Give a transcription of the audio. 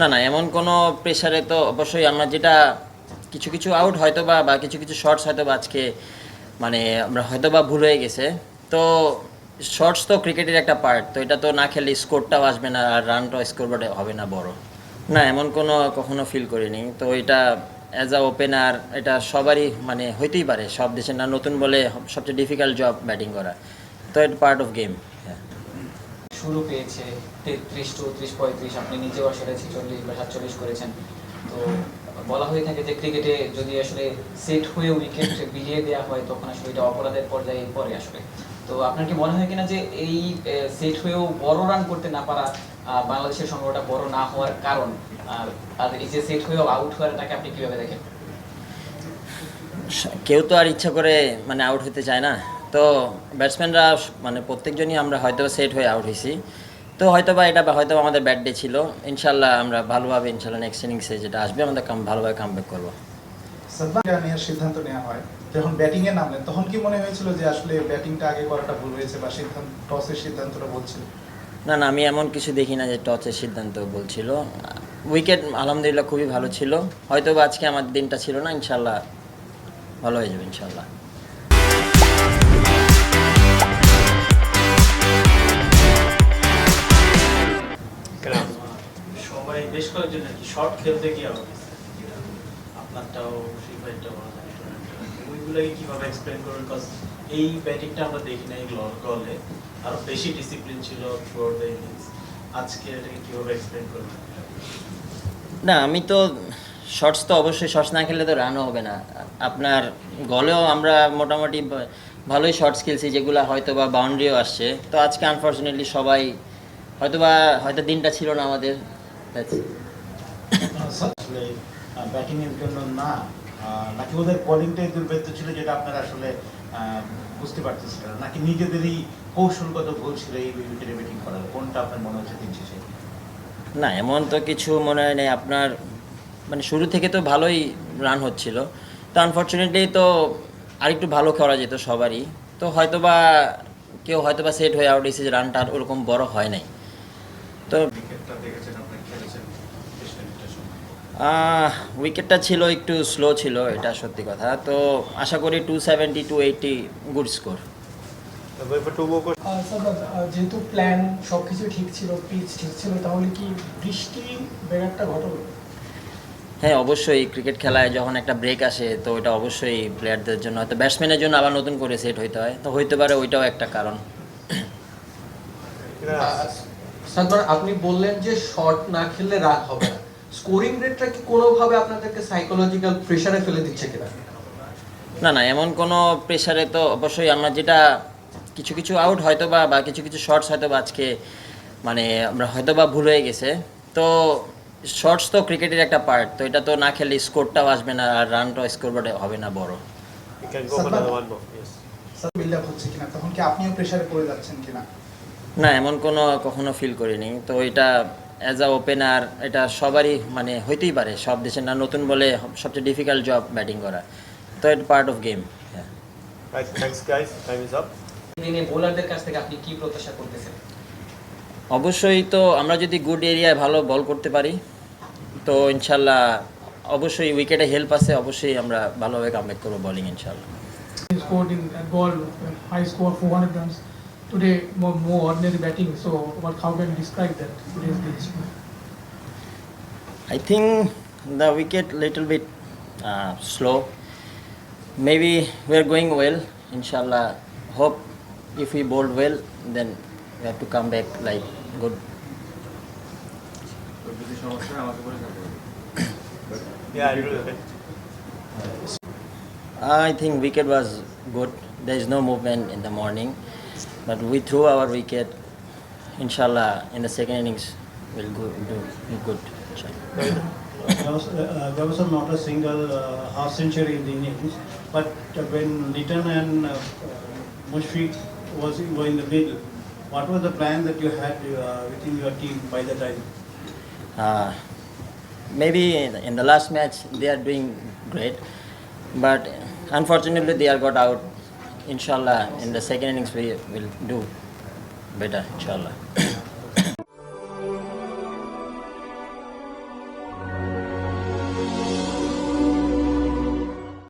না না, এমন কোনো প্রেশারে তো অবশ্যই আমরা যেটা কিছু কিছু আউট হয়তো বা বা কিছু কিছু শর্টস হয়তো বা আজকে মানে আমরা হয়তো বা ভুল হয়ে গেছে। তো শর্টস তো ক্রিকেটের একটা পার্ট তো এটা তো না খেলে স্কোরটাও আসবে না আর রানটাও স্কোর হবে না বড়। না, এমন কোনো কখনো ফিল করিনি। তো এটা অ্যাজ আ ওপেনার এটা সবারই মানে হইতেই পারে। সব দেশের না, নতুন বলে সবচেয়ে ডিফিকাল্ট জব ব্যাটিং করা। তো এটা পার্ট অফ গেম শুরু পেয়েছে, তেত্রিশ, চৌত্রিশ, পঁয়ত্রিশ, আপনি নিজেও আসলে ছেচল্লিশ বা সাতচল্লিশ করেছেন। তো বলা হয়ে থাকে যে ক্রিকেটে যদি আসলে সেট হয়ে উইকেট বিলিয়ে দেওয়া হয়, তখন আসলে এটা অপরাধের পর্যায়ে পড়ে আসবে তো আপনার কি মনে হয় কিনা যে এই সেট হয়েও বড় রান করতে না পারা বাংলাদেশের সংগ্রহটা বড় না হওয়ার কারণ? আর এই যে সেট হয়েও আউট হওয়াটাকে আপনি কীভাবে দেখেন? কেউ তো আর ইচ্ছা করে মানে আউট হতে চায় না। তো ব্যাটসম্যানরা মানে প্রত্যেকজনই আমরা হয়তো সেট হয়ে আউট হয়েছি তো হয়তো বা এটা হয়তো আমাদের ব্যাট ডে ছিল। ইনশাল্লাহ আমরা ভালোভাবে ইনশাল্লাহ নেক্সট ইনিংসে যেটা আসবে আমাদের কাম ভালোভাবে কামব্যাক করব। সিদ্ধান্ত নেওয়া হয়। যখন ব্যাটিং এ নামলেন তখন কি মনে হয়েছিল যে আসলে ব্যাটিংটা আগে করাটা ভুল হয়েছে বা সিদ্ধান্ত টসের সিদ্ধান্তটা বলছিল না না আমি এমন কিছু দেখি না যে টচের সিদ্ধান্ত বলছিল উইকেট আলহামদুলিল্লাহ খুবই ভালো ছিল। হয়তো বা আজকে আমার দিনটা ছিল না ইনশাল্লাহ ভালো হয়ে যাবে ইনশাল্লাহ বেশ কয়েকজন আর কি। শর্ট খেলতে গিয়ে আউট আপনারটাও শিল্পাইটাও ওইগুলোকে কীভাবে এক্সপ্লেন করবেন? বিকজ এই ব্যাটিংটা আমরা দেখি নাই গলে আরও বেশি ডিসিপ্লিন ছিল আউট দ্য ইনিংস আজকে এটাকে এক্সপ্লেন করবেন? না, আমি তো শর্টস তো অবশ্যই শর্টস না খেললে তো রানও হবে না। আপনার গলেও আমরা মোটামুটি ভালোই শর্টস খেলছি, যেগুলো হয়তো বা বাউন্ডারিও আসছে। তো আজকে আনফর্চুনেটলি সবাই হয়তো বা হয়তো দিনটা ছিল না আমাদের. আসলে ব্যাটিং জন্য না নাকি ওদের বোলিংটাই ছিল যেটা আপনারা আসলে বুঝতে পারতেছিলেন নাকি নিজেদেরই কৌশলগত ভুল ছিল এই উইকেটে ব্যাটিং করার? কোনটা আপনার মনে হচ্ছে দিন শেষে? না এমন তো কিছু মনে হয় নেই। আপনার মানে শুরু থেকে তো ভালোই রান হচ্ছিল। তো আনফর্চুনেটলি তো আরেকটু ভালো করা যেত সবারই। তো হয়তো বা কেউ হয়তো বা সেট হয়ে আউট যে রানটা ওরকম বড় হয় নাই। তো দেখেছেন উইকেটটা ছিল একটু স্লো ছিল এটা সত্যি কথা। তো আশা করি two seventy two eighty good score যেহেতু প্ল্যান সব কিছু ঠিক ছিল পিচ ঠিক ছিল তাহলে কি বৃষ্টি ব্যাঘাতটা ঘটলো? হ্যাঁ অবশ্যই ক্রিকেট খেলায় যখন একটা ব্রেক আসে তো ওটা অবশ্যই প্লেয়ারদের জন্য হয়তো ব্যাটসম্যানের জন্য আবার নতুন করে সেট হইতে হয়। তো হইতে পারে ওইটাও একটা কারণ। আপনি বললেন যে শর্ট না খেললে রাগ হবে না। স্কোরিং রেটটা কি কোনোভাবে আপনাদেরকে সাইকোলজিক্যাল প্রেসারে ফেলে দিচ্ছে কিনা? না না এমন কোনো প্রেশারে তো অবশ্যই আমরা যেটা কিছু কিছু আউট হয়তো বা বা কিছু কিছু শর্টস হয়তো বা আজকে মানে আমরা হয়তো বা ভুল হয়ে গেছে। তো শর্টস তো ক্রিকেটের একটা পার্ট তো এটা তো না খেলে স্কোরটাও আসবে না আর রানটাও স্কোর হবে না বড়। বিল্ড আপ হচ্ছে কিনা? তখন কি আপনিও প্রেসারে পড়ে যাচ্ছেন কিনা? না এমন কোনো কখনো ফিল করিনি। তো এটা অ্যাজ আ ওপেনার এটা সবারই মানে হইতেই পারে। সব দেশের না নতুন বলে সবচেয়ে ডিফিকাল্ট জব ব্যাটিং করা। তো এটা পার্ট অফ গেম হ্যাঁ Right, thanks guys. Time is up. দিনে বোলারদের কাছ থেকে আপনি কি প্রত্যাশা করতেছেন? অবশ্যই তো আমরা যদি গুড এরিয়ায় ভালো বল করতে পারি তো ইনশাল্লাহ অবশ্যই উইকেটে হেল্প আছে অবশ্যই আমরা ভালোভাবে কামব্যাক করব বোলিং ইনশাল্লাহ। He scored in that ball, high score 400 runs. Today, more, more ordinary batting. So, what, how can you describe that today's day? I think the wicket little bit uh, slow. Maybe we are going well. Inshallah, hope if we bowl well, then we have to come back like good. Yeah, I'll do. I think wicket was good. There is no movement in the morning, but we threw our wicket. Inshallah, in the second innings, we'll go do good. Inshallah. There was, uh, there was not a single uh, half century in the innings, but when Litton and uh, Mushfiq was were in the middle, what was the plan that you had uh, within your team by the time? Uh, maybe in the- in the last match they are doing great, but unfortunately they are got out. Inshallah, in the second innings we will do better. Inshallah.